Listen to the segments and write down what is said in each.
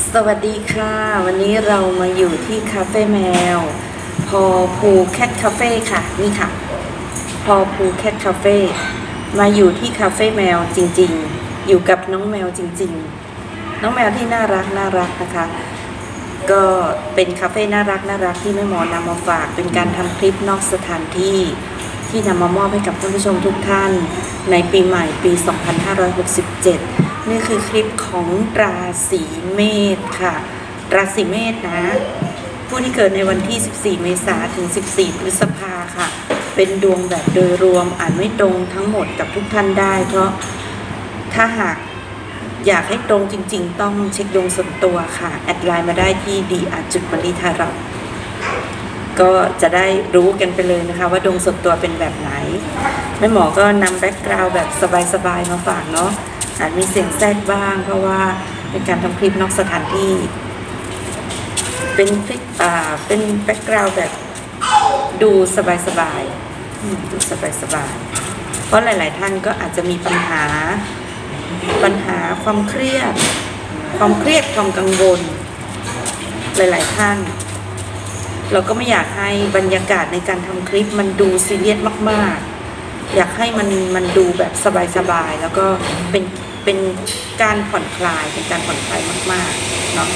สวัสดีค่ะ วันนี้เรามาอยู่ที่คาเฟ่แมว พอพูแคทคาเฟ่ค่ะ นี่ค่ะ พอพูแคทคาเฟ่มาอยู่ที่คาเฟ่แมวจริง ๆ อยู่กับน้องแมวจริง ๆ น้องแมวที่น่ารักน่ารักนะคะ ก็เป็นคาเฟ่น่ารักน่ารักที่แม่หมอนำมาฝาก เป็นการทำคลิปนอกสถานที่ที่นำมามอบให้กับท่านผู้ชมทุกท่าน ในปีใหม่ปี 2567 นี่คือคลิปของราศีเมษค่ะ ราศีเมษนะ ผู้ที่เกิดในวันที่ 14 เมษายนถึง 14 พฤษภาค่ะ เป็นดวงแบบโดยรวมอ่านไม่ตรงทั้งหมดกับทุกท่านได้ เพราะถ้าหากอยากให้ตรงจริง ๆ ต้องเช็คดวงส่วนตัวค่ะ แอดไลน์มาได้ที่ดีอาจุดบันดีทารับก็จะได้รู้กันไปเลยนะคะ ว่าดวงส่วนตัวเป็นแบบไหนแม่หมอก็นำแบ็กกราวด์แบบสบาย ๆ มาฝากเนาะ อาจมีเสียงแทรกบ้าง เพราะว่าเป็นการทำคลิปนอกสถานที่ เป็นคลิปอ่าเป็นแบ็กกราวด์แบบดูสบายๆอืมดูสบายๆเพราะหลาย ๆ ท่านก็อาจจะมีปัญหาปัญหาความเครียด ความเครียดความกังวล หลาย ๆ ท่าน เราก็ไม่อยากให้บรรยากาศในการทำคลิปมันดูซีเรียสมาก ๆ อยากให้มันมันดูแบบสบาย ๆ แล้วก็เป็น เป็นการผ่อนคลายเป็นการผ่อนคลายมากๆเนาะ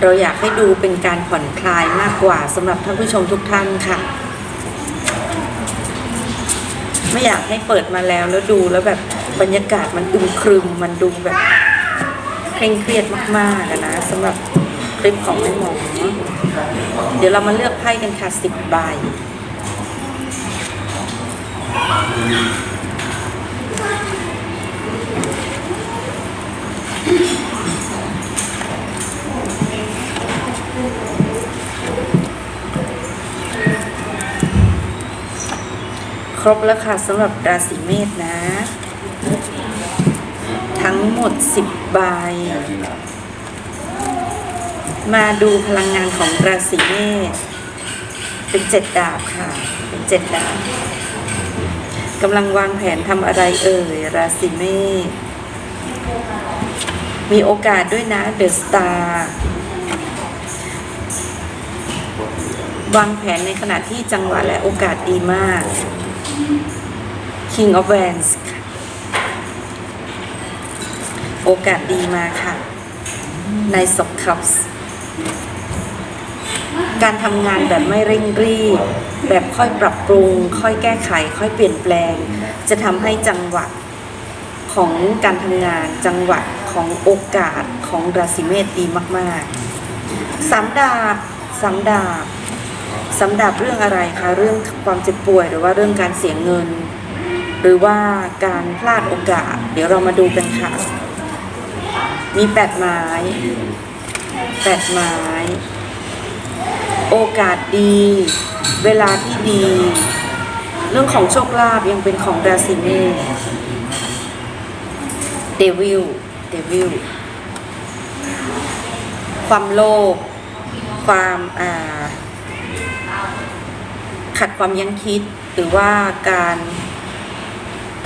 เราอยากให้ดูเป็นการผ่อนคลายมากกว่าสำหรับท่านผู้ชมทุกท่านค่ะ ไม่อยากให้เปิดมาแล้วแล้วดูแล้วแบบบรรยากาศมันอึมครึมมันดูแบบเคร่งเครียดมากๆนะสำหรับคลิปของแม่หมอเดี๋ยวเรามาเลือกไพ่กันค่ะสิบใบ บแล้วค่ะสำหรับราศีเมษนะ ทั้งหมด10ใบมาดูพลังงานของราศีเมษเป็นเจ็ดดาบค่ะ เป็นเจ็ดดาบกำลังวางแผนทำอะไรเอ่ย ราศีเมษมีโอกาสด้วยนะเดอะสตาร์วางแผนในขณะที่จังหวะและโอกาสดีมาก King of Wands ค่ะ โอกาสดีมาค่ะในศพคัพส์การทำงานแบบไม่เร่งรีบ แบบค่อยปรับปรุง ค่อยแก้ไข ค่อยเปลี่ยนแปลง จะทำให้จังหวะของการทำงานจังหวะของโอกาสของราศีเมษดีมาก ๆสามดาบสามดาบ สำดับเรื่องอะไรคะเรื่องความเจ็บป่วยหรือว่าเรื่องการเสียเงิน หรือว่าการพลาดโอกาส เดี๋ยวเรามาดูกันค่ะ มีแปดไม้แปดไม้ โอกาสดี เวลาที่ดี เรื่องของโชคลาภยังเป็นของราศีเมษเดวิลเดวิลความโลภความอ่า ขัดความยั้งคิดหรือว่าการ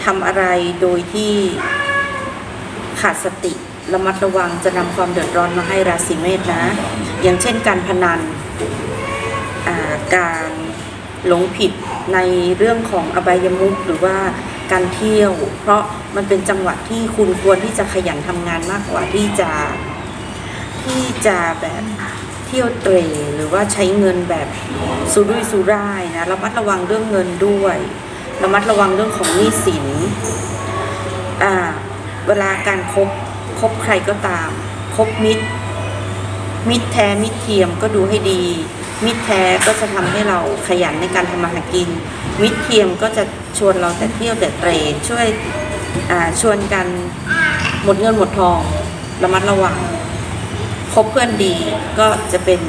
ทำอะไรโดยที่ขาดสติระมัดระวังจะนำความเดือดร้อนมาให้ราศีเมษนะ อย่างเช่นการพนันการหลงผิดในเรื่องของอบายมุขหรือว่าการเที่ยว เพราะมันเป็นจังหวะที่คุณควรที่จะขยันทำงานมากกว่าที่จะที่จะแบบ เที่ยวเตรหรือว่าใช้เงินแบบสุรุ่ยสุร่ายนะระมัดระวังเรื่องเงินด้วยระมัดระวังเรื่องของหนี้สินอ่าเวลาการคบคบใครก็ตามคบมิตร มิตรแท้มิตรเทียมก็ดูให้ดี มิตรแท้ก็จะทำให้เราขยันในการทำมาหากิน มิตรเทียมก็จะชวนเราแต่เที่ยวแต่เตรช่วยอ่าชวนกันหมดเงินหมดทองระมัดระวัง คบเพื่อนดีก็จะเป็น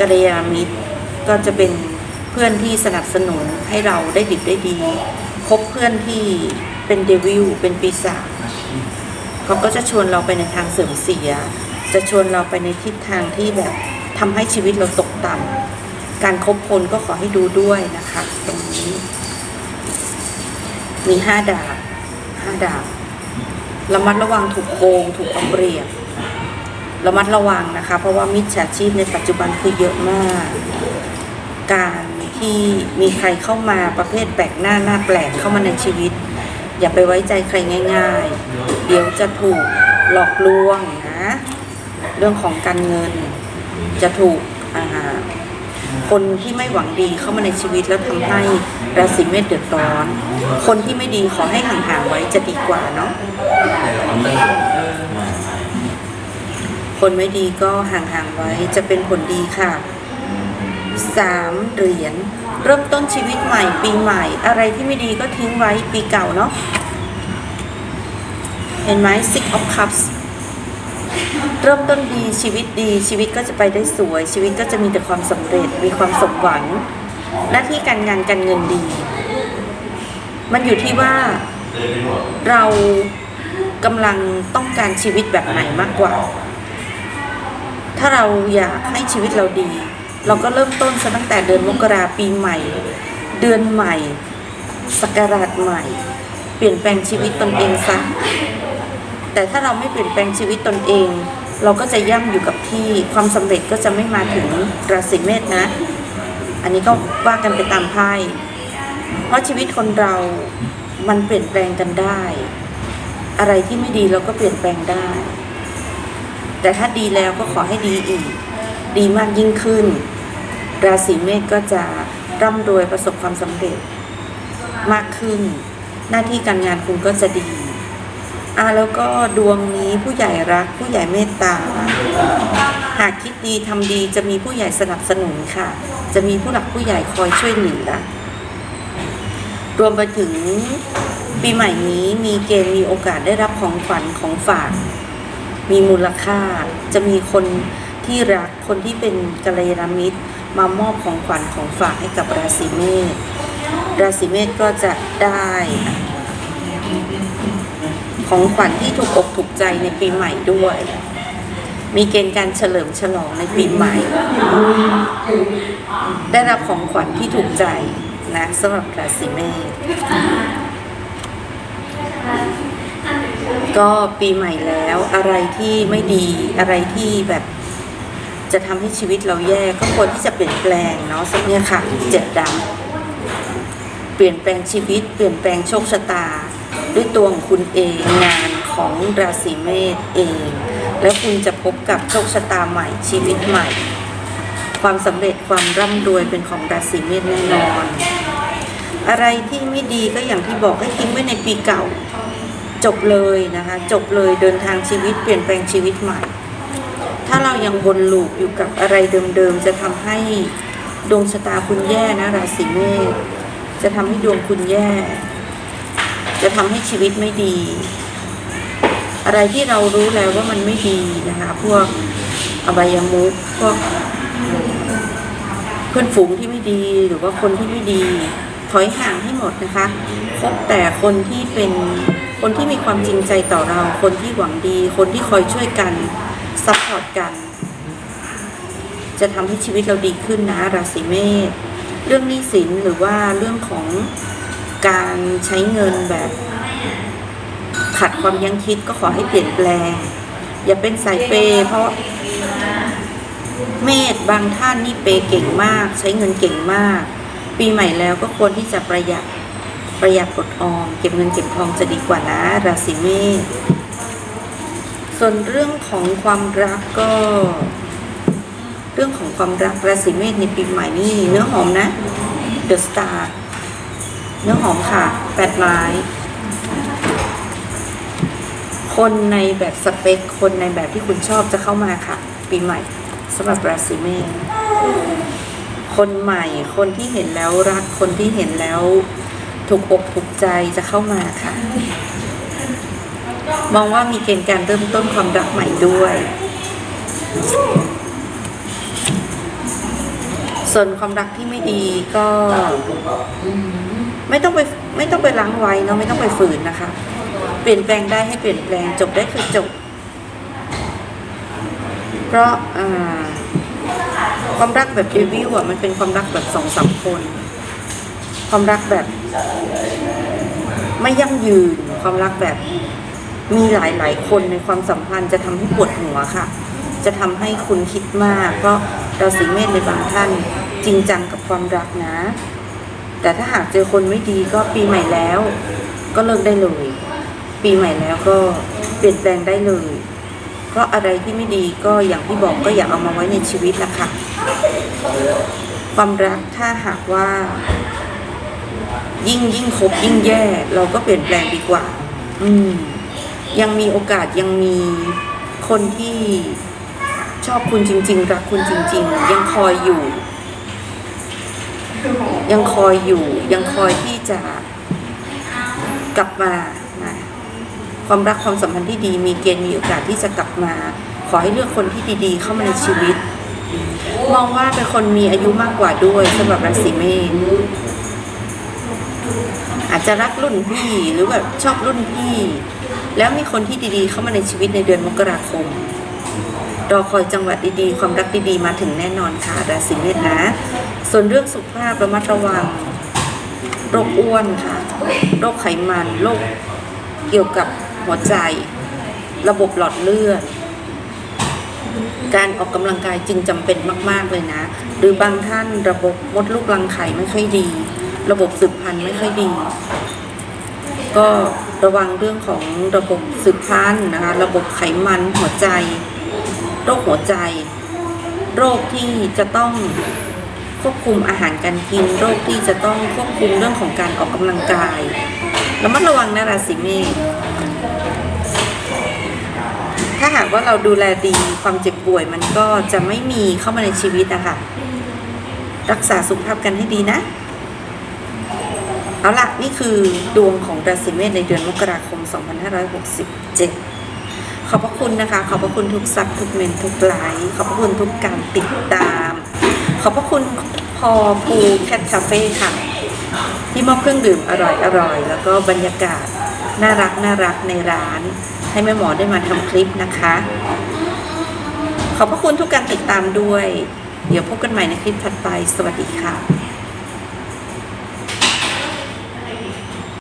กัลยาณมิตร ก็จะเป็นเพื่อนที่สนับสนุนให้เราได้ดิบได้ดี คบเพื่อนที่เป็นเดวิลเป็นปีศาจเขาก็จะชวนเราไปในทางเสื่อมเสีย จะชวนเราไปในทิศทางที่แบบทำให้ชีวิตเราตกต่ำการคบคนก็ขอให้ดูด้วยนะคะตรงนี้ มีห้าดาบห้าดาบระมัดระวังถูกโกง ถูกเอาเปรียบ ระมัดระวังนะคะ เพราะว่ามิจฉาชีพในปัจจุบันคือเยอะมาก การที่มีใครเข้ามาประเภทแปลกหน้าหน้าแปลกเข้ามาในชีวิต อย่าไปไว้ใจใครง่าย ๆ เดี๋ยวจะถูกหลอกลวงนะเรื่องของการเงินจะถูกคนที่ไม่หวังดีเข้ามาในชีวิตแล้วทำให้ราศีเมษเดือดร้อน คนที่ไม่ดีขอให้ห่างๆไว้จะดีกว่าเนาะ คนไม่ดีก็ห่างๆไว้จะเป็นผลดีค่ะสามเหรียญเริ่มต้นชีวิตใหม่ ปีใหม่ อะไรที่ไม่ดีก็ทิ้งไว้ปีเก่าเนาะเห็นไหม six of cups เริ่มต้นดีชีวิตดีชีวิตก็จะไปได้สวย ชีวิตก็จะมีแต่ความสำเร็จมีความสมหวัง หน้าที่การงานการเงินดี มันอยู่ที่ว่าเรากำลังต้องการชีวิตแบบไหนมากกว่า ถ้าเราอยากให้ชีวิตเราดี เราก็เริ่มต้นซะตั้งแต่เดือนมกราปีใหม่ เดือนใหม่สกราชใหม่ เปลี่ยนแปลงชีวิตตนเองซะแต่ถ้าเราไม่เปลี่ยนแปลงชีวิตตนเอง เราก็จะย่ำอยู่กับที่ความสำเร็จก็จะไม่มาถึงราศีเมษนะ อันนี้ก็ว่ากันไปตามไพ่เพราะชีวิตคนเรา มันเปลี่ยนแปลงกันได้ อะไรที่ไม่ดีเราก็เปลี่ยนแปลงได้ แต่ถ้าดีแล้วก็ขอให้ดีอีก ดีมากยิ่งขึ้น ราศีเมษก็จะร่ำรวยประสบความสำเร็จมากขึ้น หน้าที่การงานคุณก็จะดีอ่าแล้วก็ดวงนี้ผู้ใหญ่รัก ผู้ใหญ่เมตตา หากคิดดีทำดีจะมีผู้ใหญ่สนับสนุนค่ะ จะมีผู้หลักผู้ใหญ่คอยช่วยเหลือรวมไปถึงปีใหม่นี้มีเกณฑ์มีโอกาสได้รับของขวัญของฝาก มีมูลค่า จะมีคนที่รักคนที่เป็นกัลยาณมิตร มามอบของขวัญของฝากให้กับราศีเมษราศีเมษก็จะได้ ของขวัญที่ถูกอกถูกใจในปีใหม่ด้วย มีเกณฑ์การเฉลิมฉลองในปีใหม่ ได้รับของขวัญที่ถูกใจนะสำหรับราศีเมษ ก็ปีใหม่แล้วอะไรที่ไม่ดีอะไรที่แบบจะทำให้ชีวิตเราแย่ก็ควรที่จะเปลี่ยนแปลงเนาะสักเนี่ยค่ะเจ็ดดำเปลี่ยนแปลงชีวิต เปลี่ยนแปลงโชคชะตา ด้วยตัวของคุณเองงานของราศีเมษเอง แล้วคุณจะพบกับโชคชะตาใหม่ชีวิตใหม่ ความสำเร็จความร่ำรวยเป็นของราศีเมษแน่นอน อะไรที่ไม่ดีก็อย่างที่บอกให้ทิ้งไว้ในปีเก่า จบเลยนะคะ จบเลยเดินทางชีวิตเปลี่ยนแปลงชีวิตใหม่ ถ้าเรายังวนลูปอยู่กับอะไรเดิมๆ จะทำให้ดวงชะตาคุณแย่นะราศีเมษจะทำให้ดวงคุณแย่ จะทำให้ชีวิตไม่ดี อะไรที่เรารู้แล้วว่ามันไม่ดีนะคะ พวกอบายามุขพวกเพื่อนฝูงที่ไม่ดีหรือว่าคนที่ไม่ดี ถอยห่างให้หมดนะคะคบแต่คนที่เป็น คนที่มีความจริงใจต่อเรา คนที่หวังดี คนที่คอยช่วยกันซัพพอร์ตกัน จะทำให้ชีวิตเราดีขึ้นนะ ราศีเมษเรื่องหนี้สินหรือว่าเรื่องของการใช้เงินแบบขัดความยังคิดก็ขอให้เปลี่ยนแปลง อย่าเป็นสายเปย์เพราะเมษบางท่านนี่เปย์เก่งมาก ใช้เงินเก่งมาก ปีใหม่แล้วก็ควรที่จะประหยัด ประหยัดกดออมเก็บเงินเก็บทองจะดีกว่านะราศีเมษส่วนเรื่องของความรักก็ เรื่องของความรักราศีเมษในปีใหม่นี่เนื้อหอมนะ The Star เนื้อหอมค่ะแปดไม้คนในแบบสเปค คนในแบบที่คุณชอบจะเข้ามาค่ะ ปีใหม่สำหรับราศีเมษคนใหม่ คนที่เห็นแล้วรักคนที่เห็นแล้ว ถูกอกถูกใจจะเข้ามาค่ะ มองว่ามีเกณฑ์การเริ่มต้นความรักใหม่ด้วย ส่วนความรักที่ไม่ดีก็ไม่ต้องไปไม่ต้องไปล้างไว้เนาะไม่ต้องไปฝืนนะคะ เปลี่ยนแปลงได้ให้เปลี่ยนแปลงจบได้คือจบ เพราะความรักแบบรีวิวอะมันเป็นความรักแบบสองสามคน ความรักแบบ ไม่ยั่งยืนความรักแบบ มีหลายๆ คนในความสัมพันธ์จะทำให้ปวดหัวค่ะ จะทำให้คุณคิดมาก เพราะราศีเมษในบางท่านจริงจังกับความรักนะ แต่ถ้าหากเจอคนไม่ดีก็ปีใหม่แล้ว ก็เลิกได้เลย ปีใหม่แล้วก็เปลี่ยนแปลงได้เลย เพราะอะไรที่ไม่ดีก็อย่างที่บอกก็อย่าเอามาไว้ในชีวิตนะคะความรักถ้าหากว่า ยิ่งยิ่งคบยิ่งแย่ เราก็เปลี่ยนแปลงดีกว่า อืม ยังมีโอกาสยังมีคนที่ชอบคุณจริงๆรักคุณจริง ๆ ยังคอยอยู่ ยังคอยอยู่ ยังคอยที่จะกลับมานะความรักความสัมพันธ์ที่ดี มีเกณฑ์มีโอกาสที่จะกลับมา ขอให้เลือกคนที่ดีๆ เข้ามาในชีวิต มองว่าเป็นคนมีอายุมากกว่าด้วยสำหรับราศีเมษ อาจจะรักรุ่นพี่หรือแบบชอบรุ่นพี่ แล้วมีคนที่ดีๆ เข้ามาในชีวิตในเดือนมกราคมรอคอยจังหวะดีๆ ความรักดีๆ มาถึงแน่นอนค่ะราศีเมษนะ ส่วนเรื่องสุขภาพระมัดระวังโรคอ้วนค่ะโรคไขมันโรคเกี่ยวกับหัวใจ ระบบหลอดเลือด การออกกำลังกายจึงจำเป็นมาก ๆ เลยนะ หรือบางท่านระบบมดลูกรังไข่ไม่ค่อยดี ระบบสืบพันธุ์ไม่ค่อยดี ก็ระวังเรื่องของระบบสืบพันธุ์นะคะ ระบบไขมันหัวใจ โรคหัวใจ โรคที่จะต้องควบคุมอาหารการกิน โรคที่จะต้องควบคุมเรื่องของการออกกำลังกายระมัดระวังนะราศีเมษถ้าหากว่าเราดูแลดีความเจ็บป่วยมันก็จะไม่มีเข้ามาในชีวิตอะค่ะ รักษาสุขภาพกันให้ดีนะ เอาละนี่คือดวงของราศีเมษในเดือนมกราคม 2567 ขอบพระคุณนะคะ ขอบพระคุณทุกซับทุกเมนทุกไลค์ขอบพระคุณทุกการติดตาม ขอบพระคุณพอภูแคทคาเฟ่ค่ะ ที่มอบเครื่องดื่มอร่อยอร่อยแล้วก็บรรยากาศน่ารักน่ารักในร้าน ให้แม่หมอได้มาทำคลิปนะคะ ขอบพระคุณทุกการติดตามด้วย เดี๋ยวพบกันใหม่ในคลิปถัดไป สวัสดีค่ะ